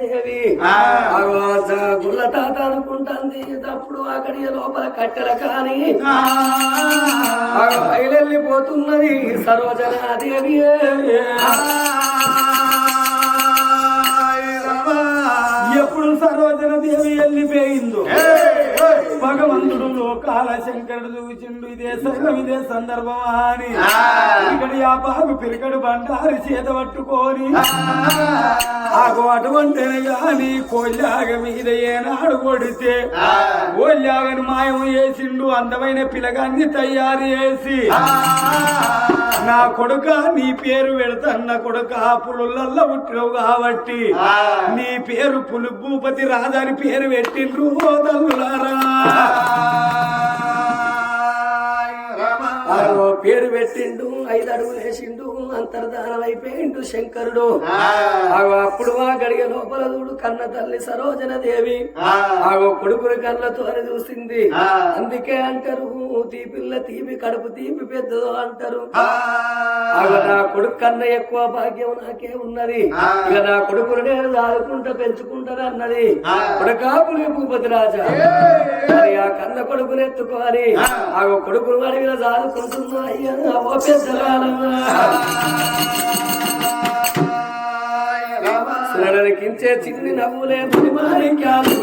దేవి గుళ్ళ తాత అనుకుంటుంది అప్పుడు అక్కడి లోపల కట్టెల కాని బయలెళ్ళిపోతున్నది సరోజనాదేవి ఎప్పుడు సరోజన దేవి వెళ్ళిపోయిందో భగవంతుడు లోకాల శంకరుడు చూచిండు. ఇదే సంఘం ఇదే సందర్భం అని ఇక్కడ ఆ బాబు పిరికడు బండారు చేత పట్టుకొని. ఆకు అటువంటి గాని కోల్లాగ మీద ఏనాడు కొడితే కోల్లాగని మాయం చేసిండు అందమైన పిలగాన్ని తయారు చేసి. నా కొడుక నీ పేరు పెడతాన్న కొడుక పులులల్లో పుట్టినవు కాబట్టి. నీ పేరు పులు భూపతి రాజాని పేరు పెట్టిండ్రు తల్లులారా. పేరు పెట్టిండు ఐదు అడుగులు వేసిండు అంతర్ధానం అయిపోయిండు శంకరుడు. అప్పుడు ఆ గడియ లోపల చూడు కన్న తల్లి సరోజన దేవి. ఆగో కొడుకుని కళ్ళతో అని చూసింది. అందుకే అంటారు తీపిల్ల తీపి కడుపు తీపి పెద్దదో అంటారు. నా కొడుకు కన్నా ఎక్కువ భాగ్యం నాకే ఉన్నది. ఇక నా కొడుకుని నేను దాదుకుంటా పెంచుకుంటాను అన్నది. కొడుకాపులి భూపతి రాజా. ఆ కన్న కొడుకుని ఎత్తుకోవాలి. ఆ. కొడుకును అడిగిన దాదుకుంటున్నా అయ్యా ఓ పెద్దలకించే చిన్ని నవ్వులే ముని మాణిక్యాలు.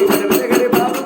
ఇక్కడ వెలగని బాబు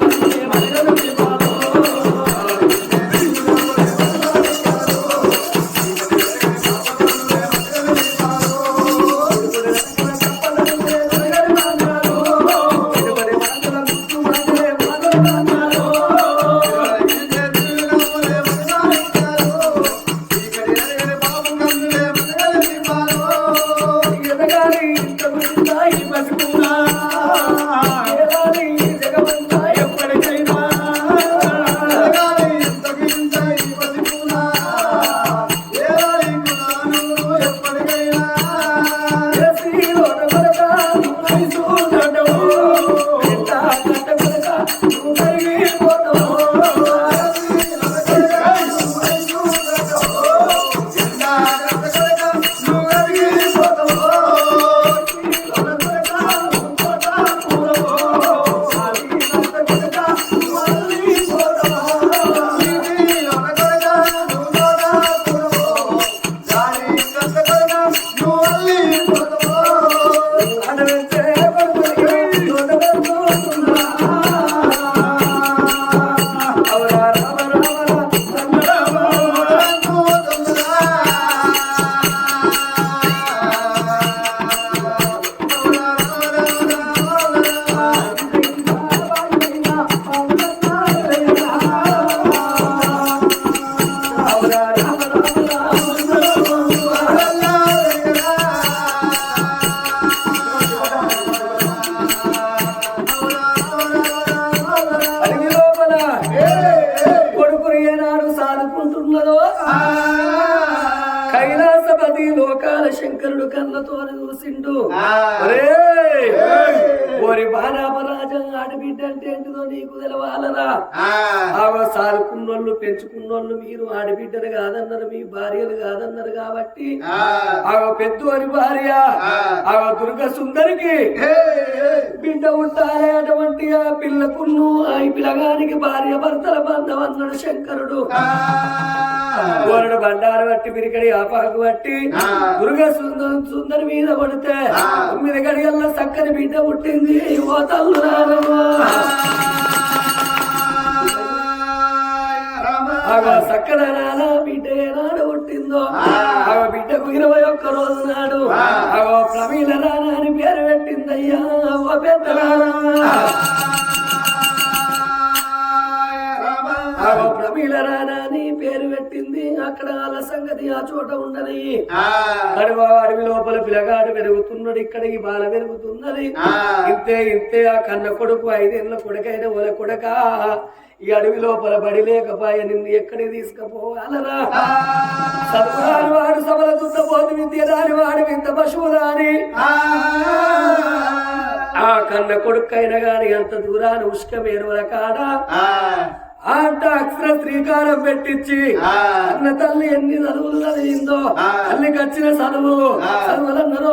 కైలా కైలాసపతి లోకాల శంకరుడు కళ్ళతో చూసిండు! ఓరి బాణాపరాజం ఆడబిడ్డ అంటే ఏంటిదో నీకు తెలవాలరా? ఆమె సాదుకున్నోళ్ళు పెంచుకున్నోళ్ళు మీరు ఆడబిడ్డలు కాదన్నారు మీ భార్యలు కాదన్నారు కాబట్టి ఆమె పెద్దోరి భార్య ఆమె దుర్గ సుందరికి బిడ్డ ఉంటారే అటువంటి ఆ పిల్లకును ఆ పిల్లగానికి భార్య భర్తల బంధం అన్నాడు శంకరుడు. కోరడు బండారు బట్టి పిరికడి ఆపాకు బట్టి దుర్గ సుందర సుందరి మీద పడితే తొమ్మిది గడియల్లో చక్కని బిడ్డ పుట్టింది. ఓ తల్లు చక్కదనాల బిడ్డ ఏనాడు పుట్టిందో. ఇక్కడ వాళ్ళ సంగతి ఆ చోట ఉండని. అడవ అడవి లోపల పిలగాడు పెరుగుతున్నాడు ఇక్కడికి బాల పెరుగుతున్నది. ఇంతే ఇంతే ఆ కన్న కొడుకు ఐదేళ్ళ కొడుకైన వాళ్ళ కొడక. ఈ అడవి లోపల బడి లేకపాయ నిన్ను ఎక్కడికి తీసుకుపోవాలరా? వాడు సభల దుద్ద విద్య దాని వాడు ఆ. కన్న కొడుకైన గాని ఎంత దూరాన్ని ఉష్కమేరుల కాడా? అంట అక్షర శ్రీకారం పెట్టించి అన్న తల్లి ఎన్ని చదువులు చదివిందో తల్లికి వచ్చిన చదువు చదువులందరూ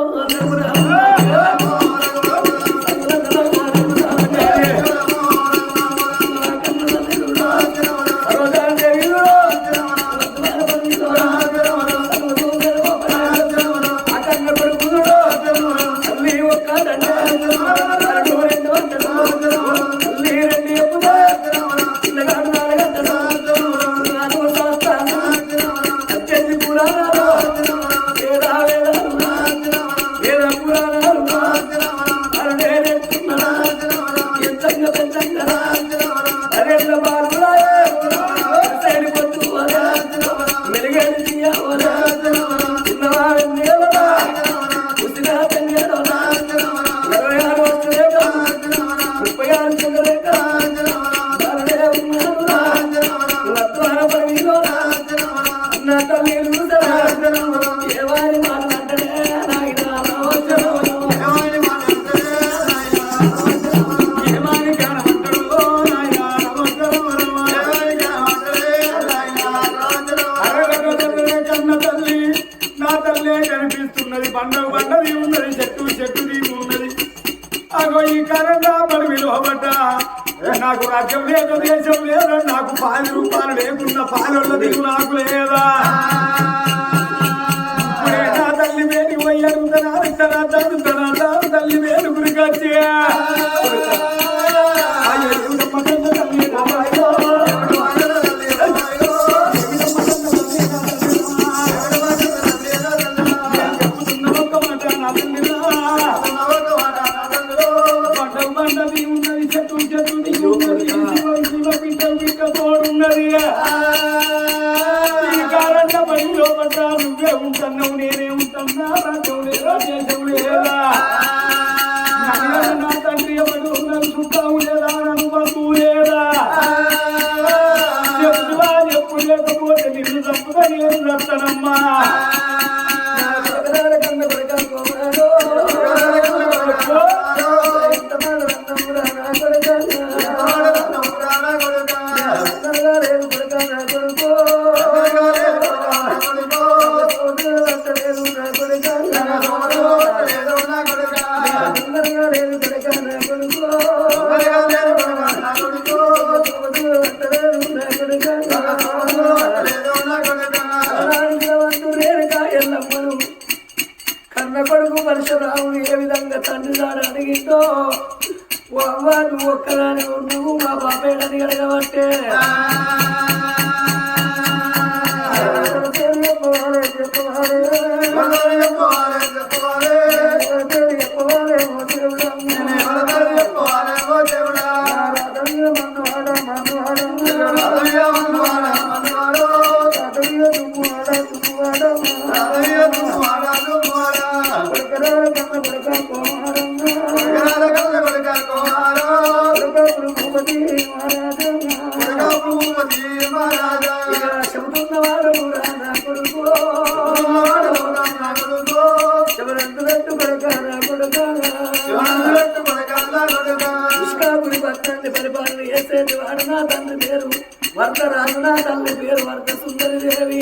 అసలు దిగు నాకు లేదా తల్లి వేడికి పోయారు తన తన తల్లి వేలు గురికొచ్చే నీరు రత్తనమ్మా వీరవర్గ సుందరి దేవి.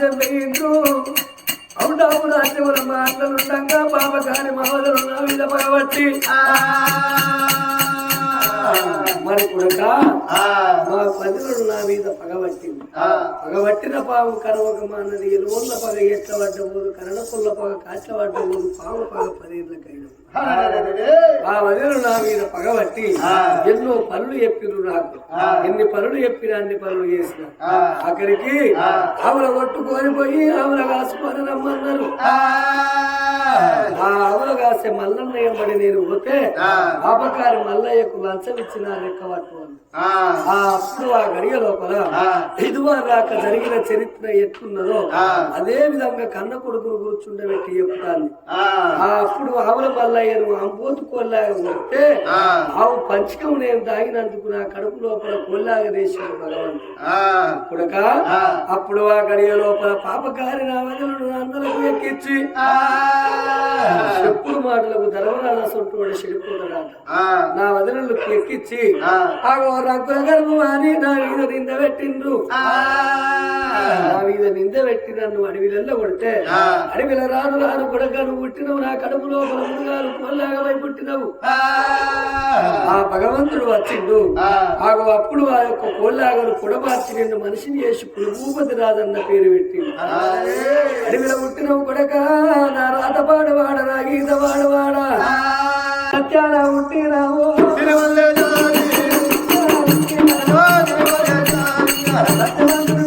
ఆశపెట్టు అవునవును అత్యవల మాటలు ఉండగా బాబ కాని మామదలు నా మరి కొడక మా ప్రజలు నా మీద పగబట్టింది పగబట్టిన పాము కరవకమా అన్నది ఎలువల్ల పగ ఎట్ల పడ్డబోదు కరణ పుల్ల పగ కాట్ల పడ్డబోదు పాము పగ పదేళ్ళకైన ఆ వదిలు నా మీద పగబట్టి ఎన్నో పనులు చెప్పిరు నాకు. ఎన్ని పనులు చెప్పిన అన్ని పనులు చేసిన. అక్కడికి ఆవుల కొట్టుకొని పోయి ఆవుల కాసుకొని రమ్మన్నారు. ఆ. ఆవుల కాసే మల్లన్న ఎంబడి నేను పోతే పాపకారి మల్లయ్యకు లంచం ఇచ్చిన recover ఆ. అప్పుడు ఆ. గడియ లోపల రాక జరిగిన చరిత్ర ఎట్లున్నదో అదే విధంగా కన్న కొడుకును కూర్చుండబెట్టి చెప్తాను ఆ. అప్పుడు ఆవుల మల్లయ్యను అంబోతు కొల్లాగా కొడితే ఆవు పంచకం నేను తాగినందుకు నా కడుపు లోపల కొల్లాగా వేసాడు భగవంతుడు. కుడక అప్పుడు ఆ గడియ లోపల పాపకారి నా వదలుడు అందరకు ఎక్కించి చెప్పుడు మాటలకు ధర్మరాజ సొంటు చెడిపోతాడంట. నా వదలకు ఎక్కించి ఆగో రంగుల గర్భం అని నా మీద నింద పెట్టిండ్రు. నా మీద నింద పెట్టి నన్ను అడవిలలో కొడితే అడవిల రాను రాను కొడక నువ్వు పుట్టినవు నా కడుపు లోపల ముందుగాలు కొల్లాగమై పుట్టినవు. ఆ. భగవంతుడు వచ్చిండు. ఆగో అప్పుడు ఆ యొక్క కోల్లాగను పొడమార్చి నిన్ను మనిషిని చేసి పులుభూపతి రాజన్న పేరు పెట్టిండు. అడవిలో పుట్టినవు కొడక నా రాత పాడవాడ నా గీత పాడవాడ సత్యాన పుట్టినావు సత్యవంతుడు からなくなる。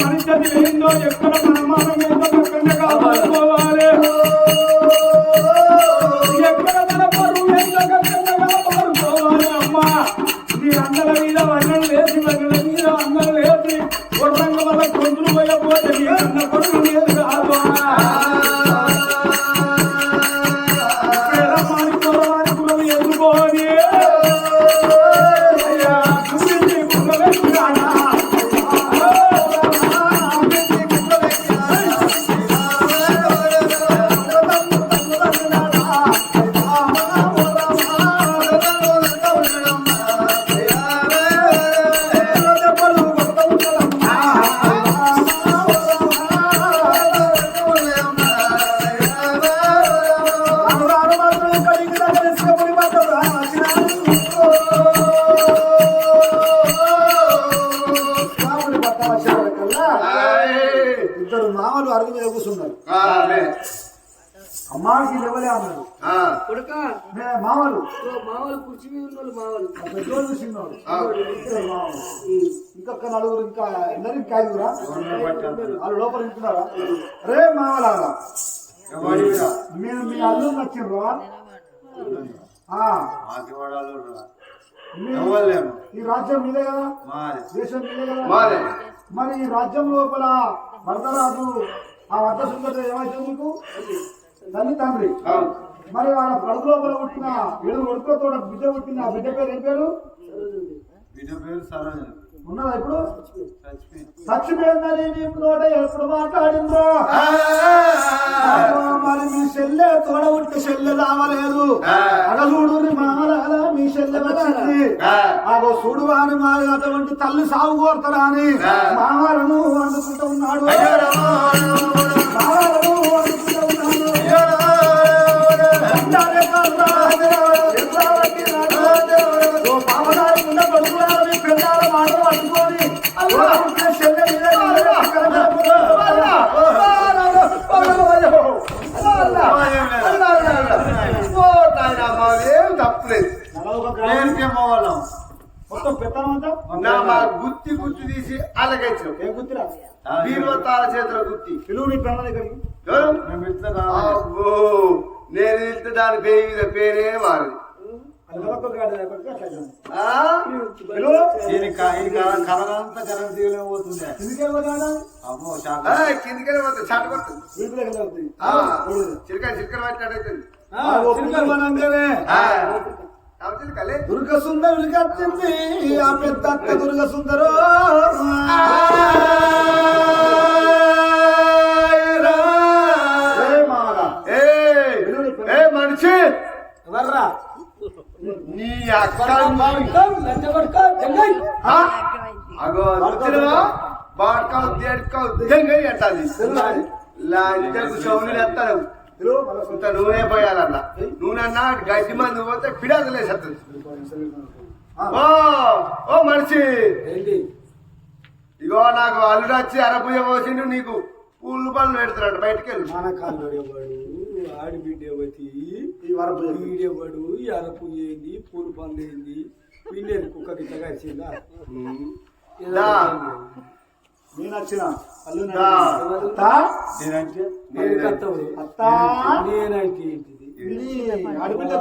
మనిషి ఏందో చెప్తున్న ఎక్కడ మనమానం ఏదో పక్కన మామూలు కుర్చీ మీద ఉన్న వాళ్ళు మామూలు. పెద్దోళ్ళు ఇద్దరు ఇంకొక నలుగురు ఇంకా ఇద్దరు ఇంకా ఐదుగురా వాళ్ళు లోపల ఉంటున్నారా రే మామలారా. మీరు మీ అల్లు నచ్చిండ్రా? ఆ, మీ- ఈ రాజ్యం మీదే కదా? దేశం మీదే కదా? మరి ఈ రాజ్యం లోపల వరదరాజు ఆ వద్ద సుందర ఏమైతే మీకు? తల్లి తండ్రి మరి వాళ్ళ కడుపు లోపల పుట్టిన ఏడు కొడుకులతో బిడ్డ పుట్టిన ఆ బిడ్డ పేరు ఏం పేరు? ఉన్నదా ఇప్పుడు? చచ్చిపోయిందని నోట ఎప్పుడు మాట్లాడిందో? మరి మీ చెల్లె తోడ ఉంటే చెల్లె రావలేదు అగలూడు మారాల? మీ చెల్లె వచ్చింది. అగో చూడు అని మా అటువంటి తల్లి సాగు కోరుతారా అని మామలను అందుకుంటూ ఉన్నాడు. మామలను మొత్తం పెత్తనం గుత్తి గుత్తి తీసి అలాగైచ్చు ఏం గుర్తురా బీరువా తాళ చేతుల గుత్తి. పిలువు నీ? అబ్బో. నేను ఇస్తే దాని పేరు మీద పేరే? పిలువు కథలంతా జనం తీయలే పోతుంది? అమ్మో ఆ, కిందికెళ్ళి పోతుంది చాటు పడుతుంది పట్టినట్టయితుంది దుర్గ పెద్ద అత్త అగో వచ్చినవా బాడకావు దేడకావు దెంగై అంటాది సౌలు ఎత్తాను ఇంత నూనె పోయాలన్న నూనె అన్న గడ్డి మంది పోతే పిడాకులేసేస్తుంది ఓ ఓ మనిషి ఇగో నాకు అల్లుడు వచ్చి అరపుయ్య పోసిండు నీకు పూలు పనులు పెడుతున్నాడు బయటికి వెళ్ళి వీడేవాడు ఎరపు ఏంది పూలు పండు ఏంది వీళ్ళేది కుక్క గిట్ట కలిసిందా. నేను వచ్చిన. అల్లు నేనంటే నేను కత్తవు అత్త. నేనంటే ఏంటిది నీ ఆడబిడ్డ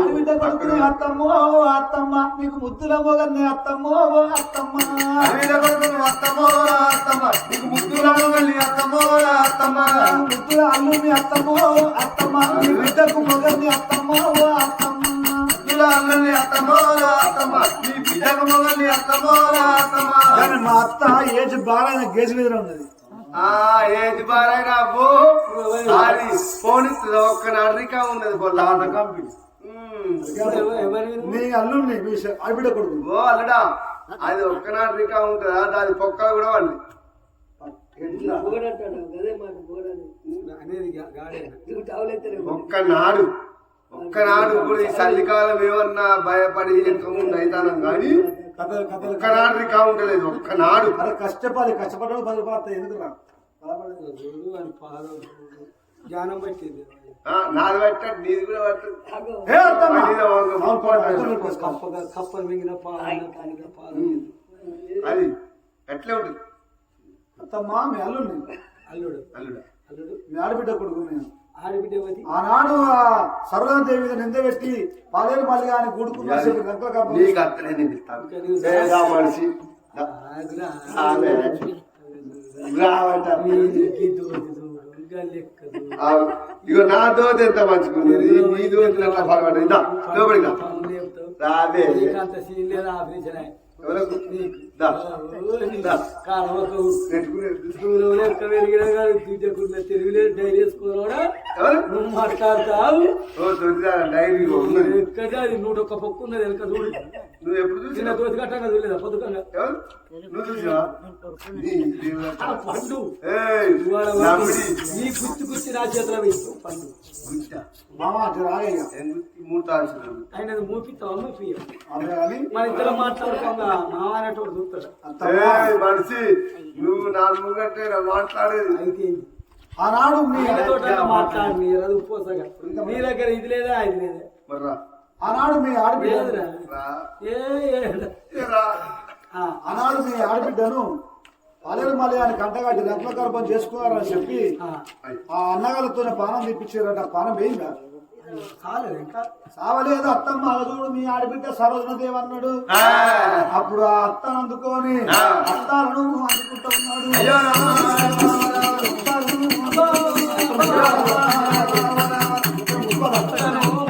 ఆడబిడ్డ కొడుకుని అత్తమ్మో అత్తమ్మ. నీకు ముద్దుల మొగన్ని అత్తమ్మో అడవిలో కొడుకుని అత్తమ్మో అత్తమ్మ. నీకు ముద్దులో మళ్ళీ అత్తమ్మో అత్తమ్మ. ముద్దుల అల్లుని అత్తమ్మో అత్తమ్మ. నీ బిడ్డకు మొగన్ని అత్తమ్మో అత్తమ్మ. ముద్దులో అల్లని అత్తమ్మో అత్తమ్మ. నీ బిడ్డకు మొగల్ని అత్తమ్మో అత్తమ్మ. కానీ మా అత్త ఏజ్ బాగా గేజ్ మీద ఉన్నది. ఏది బారైనా పో. అది పోనిస్తుంది ఒక్క నర్రిక ఉన్నది బొల్ల కంపెనీ నీ ఆడబిడ్డ కొడుకు. ఓ అల్లుడా అది ఒక్క నర్రిక ఉంటుందా? దాని పొక్కలు కూడా వాళ్ళు ఒక్కనాడు ఒక్కనాడు ఇప్పుడు ఈ చలికాలం ఏమన్నా భయపడి ముందు అయితానం కానీ కథలు కథలు ఒక్కనాడు రికా ఉండలేదు ఒక్కనాడు అరే కష్టపడి కష్టపడడం పది రూపాయలు ఎందుకు రా బాధపడేది. చూడు అని పాదం జ్ఞానం పట్టింది. ఆ, నాది పట్టాడు నీది కూడా మింగిన పాదం కానిక పాదం అది ఎట్లా ఉంటుంది? అత్తమ్మ మీ అల్లుని అల్లుడు అల్లుడా. అల్లుడు. మీ ఆడబిడ్డ కొడుకు నేను. ఆనాడు ఆ సర్వదేవి మీద నిందబెట్టి పాలేరు మల్లి అని గుడుకున్న నీకు అత్తనే మనిషి. ఇగో నా దోతి ఎంత మంచుకుంది నీ దోతి ఎట్లా పడబడ్డది దా, లోపలికి రా. పెట్టుకునే- తెలుగులే డైరీ? నువ్వు మాట్లాడతావు. ఎక్కడ అది? నూట ఒక్క పక్కు ఉన్నది వెనక చూడు. నువ్వు ఎప్పుడు చూసినావు? దోతి కట్టంగా చూడలేదా? పొద్దుకంగా. నువ్వు పండు. నీ చేతిలో వేసు పండు. ఎందుకు మూడు ఆయన మూపిస్తావా? మన ఇద్దరు మాట్లాడుకోగా మామ అనేటోడు. మనిషి నువ్వు నా ముంగట్టే నా మాట్లాడేది. అయితే ఏంది? ఆనాడు మాట్లాడు మీరు అది ఉపోసగా మీ దగ్గర ఇది లేదా ఇది లేదా? మరి రా. ఆనాడు మీ ఆడబిడ్డ ఆనాడు మీ ఆడబిడ్డను పాలేరు మల్లి అని కంటగట్టి రత్న గర్భం చేసుకున్నారని చెప్పి ఆ. అన్నగారితోనే పానం తెప్పించారట. పానం వేయిందా? కాలేదు ఇంకా సావలేదు అత్తమ్మ అలదుడు మీ ఆడబిడ్డ సరోజనదేవ్ అన్నాడు ఆ. అప్పుడు ఆ అత్తను అందుకొని. అత్తాలను అందుకుంటూ ఉన్నాడు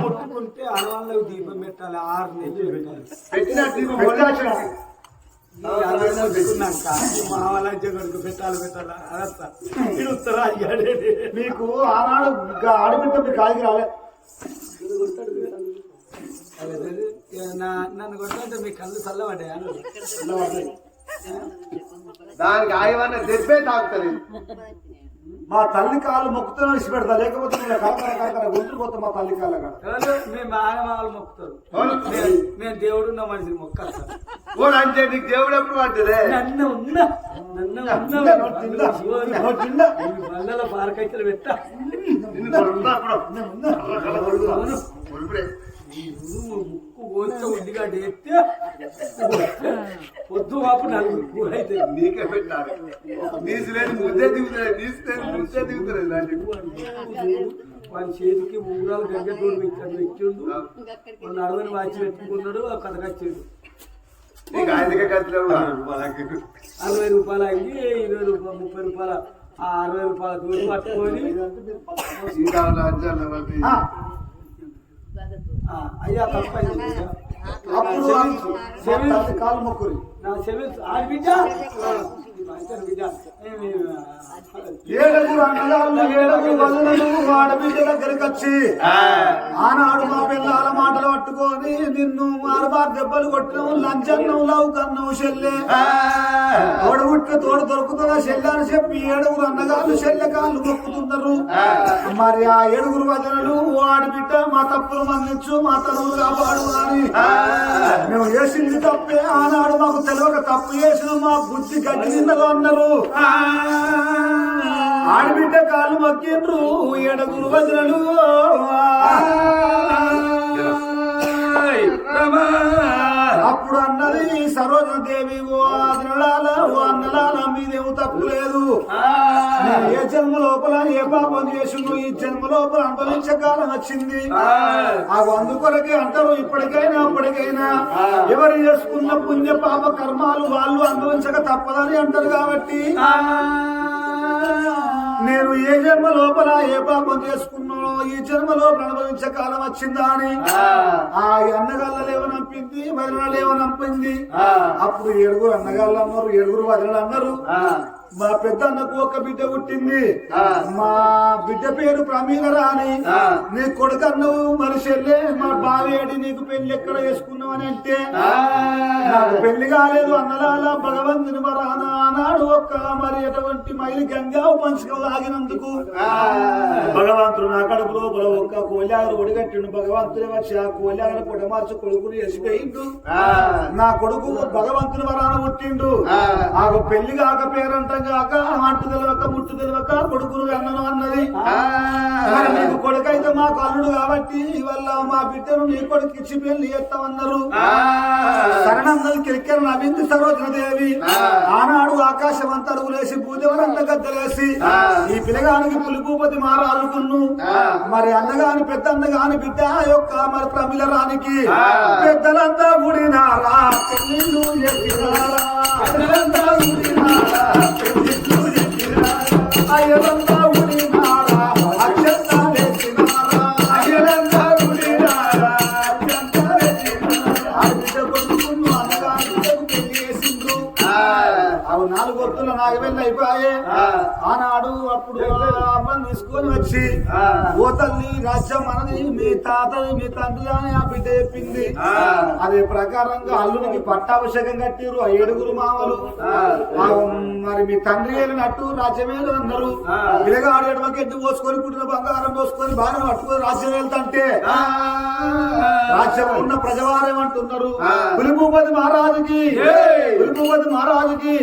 ముట్టుకుంటే అరవాళ్ళకు దీపం పెట్టాలి ఆరు నెలలు పెట్టాలి పెట్టిన దీపం మీకు ఆనాడు ఆడబిడ్డ మీకు ఆగి రాలే నన్ను కొట్టాలంటే మీ కళ్ళు చల్లబడ్డాయా దానికి ఆయవన్న దెబ్బే తాకుతుంది మా తల్లి కాళ్ళు మొక్కుతున్నా ఇచ్చి పెడతా లేకపోతే కలకర కలకర గుంటుకుపోతా మా తల్లి కాళ్ళ కాడ. ఎవరు మీ మానవాళ్ళు మొక్కుతారు. నేను- నేను దేవుడున్న మనిషిని ఓ అంటే నీకు దేవుడు ఎప్పుడు పడుతుంది నన్ను ఉన్నా నన్ను పారకైతే పెట్టా. ముక్కు కోస్తే ఉల్లిగడ్డ ఎత్తే పొద్దు వాపు నలుగురు కూర అయితే. నీకే పెట్టాలి. నీసు లేదు ముద్దే దిగుతుంది నీసు లేదు ముద్దే దిగుతుంది ఇలాంటి వాని చేతికి ఉంగరాలు గంగతోడు పెట్టాడు పెట్టిండు. మొన్న అడవని వాచి పెట్టుకున్నాడు ఆ కథ కచ్చాడు అరవై రూపాయలు అయింది ఇరవై రూపాయలు ముప్పై రూపాయల ఆ అరవై రూపాయల దూరం పట్టుకొని అయ్యా తప్పైంది. అప్పుడు తల్లి కాలు మొక్కురి. నా చెవి ఆడబిడ్డ ఏడుగురు అన్నగాళ్ళు ఏడుగురు వదలను ఆడబిడ్డ దగ్గరికి వచ్చి ఆనాడు మా పిల్లల మాటలు పట్టుకొని నిన్ను మారుబార్ దెబ్బలు కొట్టినవు లంచన్నం లవ్ కన్నవు చెల్లె తోడు గుట్ల తోడు దొరుకుతుందా చెల్లె అని చెప్పి ఏడుగురు అన్నగాళ్ళు చెల్లె కాళ్ళు మొక్కుతున్నారు మరి ఆ ఏడుగురు వదనలు ఓ ఆడబిడ్డ మా తప్పులు మందించు మా తరువు కాపాడు అని మేము చేసింది తప్పే ఆనాడు మాకు తెలియక తప్పు చేసిన మా బుద్ధి గడ్డి నిందగా అన్నారు. ఆడబిడ్డ కాలు కాళ్ళు మొక్కిండ్రు ఏడుగురు రమా. అప్పుడు అన్నది సరోజన దేవి ఓ అన్నలాల ఓ అన్నలాల మీదేమో తప్పు లేదు. ఏ జన్మ లోపల ఏ పాపం చేసిండు ఈ జన్మ లోపల అనుభవించే కాలం వచ్చింది. ఆ. అందుకొరకే అంటారు ఇప్పటికైనా అప్పటికైనా. ఎవరు చేసుకున్న పుణ్య పాప కర్మాలు వాళ్ళు అనుభవించక తప్పదని అంటారు కాబట్టి నేను ఏ జన్మ లోపల ఏ పాపం చేసుకున్నానో ఈ జన్మ లోపల అనుభవించే కాలం వచ్చిందా అని? ఆ. అన్నగాళ్ళలేవో నంపింది వదనలేవో నంపింది. అప్పుడు ఏడుగురు అన్నగాళ్ళు అన్నారు ఏడుగురు వదనలు అన్నారు. మా పెద్ద అన్నకు ఒక బిడ్డ పుట్టింది. మా బిడ్డ పేరు ప్రమీలరా అని నీ కొడుకు అన్నవు మరి చెల్లె మా బావేడి నీకు పెళ్ళి ఎక్కడ చేసుకున్నావు అని అంటే నాకు పెళ్ళి కాలేదు అన్నలాల భగవంతుని మరాన ఆనాడు ఒక్క మరి ఎటువంటి మైలు గంగా పంచుకో ఆగినందుకు భగవంతుడు నా కడుపు లోపల ఒక్క కోలాగలు ఒడిగట్టిండు. భగవంతుడే వచ్చి ఆ కోలాగలు పొడమార్చి కొడుకుని ఎసిపోయిండు. నా కొడుకు భగవంతుని వరాన పుట్టిండు. ఆ. పెళ్ళి కాక పేరంటం అంటు తెలియక ముట్టు కొడుకును అన్నను అన్నది. మరి నీకు కొడుకైతే మా కల్లుడు కాబట్టి ఇవల్ల మా బిడ్డను నీ కొడుకు ఇచ్చి పెళ్ళి చేస్తామన్నారు. శరణన్నది కిరికెర నవ్వింది సరోజన దేవి ఆనాడు ఆకాశం అంతా అడుగులేసి భూదేవరంత గద్దలేసి ఈ పిల్లగానికి పులిభూపతి మారాలనుకున్ను. మరి అన్నగాని పెద్ద అన్నగాని బిడ్డ యొక్క మరి ప్రమిల రానికి పెద్దలంతా గుడినారా పెళ్ళిళ్ళు పెద్దలంతా గుడినారా పెళ్ళిళ్ళు నాలుగు వత్తుల నాగవెళ్ళి అయిపోయాయి. ఆనాడు అప్పుడు అమ్మని తీసుకొని వచ్చి ఓ తల్లి రాజ్యం మనది మీ తాతది మీ తండ్రి అని ఆ బిడ్డ చెప్పింది. అదే ప్రకారంగా అల్లునికి పట్టాభిషేకం కట్టిరు ఆ ఏడుగురు మామలు. మరి మీ తండ్రి వెళ్ళినట్టు రాజ్యమేలు అన్నారు పిల్లగాడు ఎడమకెట్టి పోసుకొని పుట్టిన బంగారం పోసుకొని బాగా పట్టుకొని రాజ్యం వెళ్తుంటే రాజ్యం ఉన్న ప్రజవారేమంటున్నారు? పులిభూపతి మహారాజుకి. పులిభూపతి మహారాజుకి.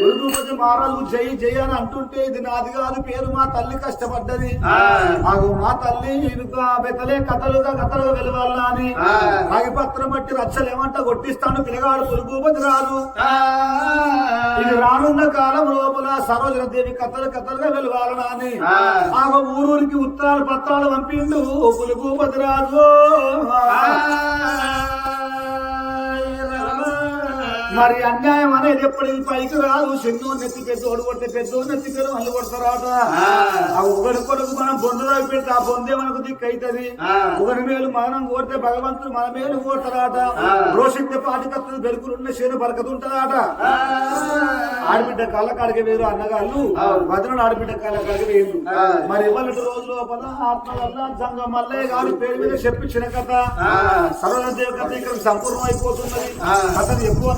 పులిభూపతి మహారాజు జై జై అని అంటుంటే ఇది నాది కాదు పేరు మా తల్లి కష్టపడ్డది. మాకు మా తల్లి బెతలే కథలుగా కథలుగా వెలవాలా అని రాగిపత్రం బట్టి రచ్చలు ఏమంట కొట్టిస్తాను పిల్లగాడు పులిభూపతి రాజు ఇది రానున్న కాలం లోపల సరోజన దేవి కథలు కథలుగా వెలవాలనా అని ఆ ఊరూరికి ఉత్తరాలు పత్రాలు పంపిండు పులిభూపతి రాజు. మరి అన్యాయం అనేది ఎప్పటికి పైకి రాదు. చెన్ను నెత్తి పెద్దోడు కొట్టే పెద్దోడు నెత్తి పెద్ద మళ్ళీ కొడతారాట. ఆ. ఒకరి కొడుకు మనం బొందులో పెడితే ఆ బొందే మనకు దిక్కు అవుతుంది ఒకరి మేలు మనం కోరితే భగవంతుడు మన మేలు కోరుతారాట. రోషిత్య పాటికత్తులు బెరుకులున్న చేను బరకతుంటారాట ఆడబిడ్డ కళ్ళ కాడికి వేరు అన్నగాళ్ళు భద్రుడు ఆడబిడ్డ కళ్ళ కాడికి వేరు. మరి ఇవాళ రోజు లోపల ఆత్మ వల్ల జంగం మల్లయ్య గారి పేరు మీద చెప్పించిన కథ. సరళ దేవ కథ ఇక్కడ సంపూర్ణం అయిపోతున్నది అతను ఎక్కువ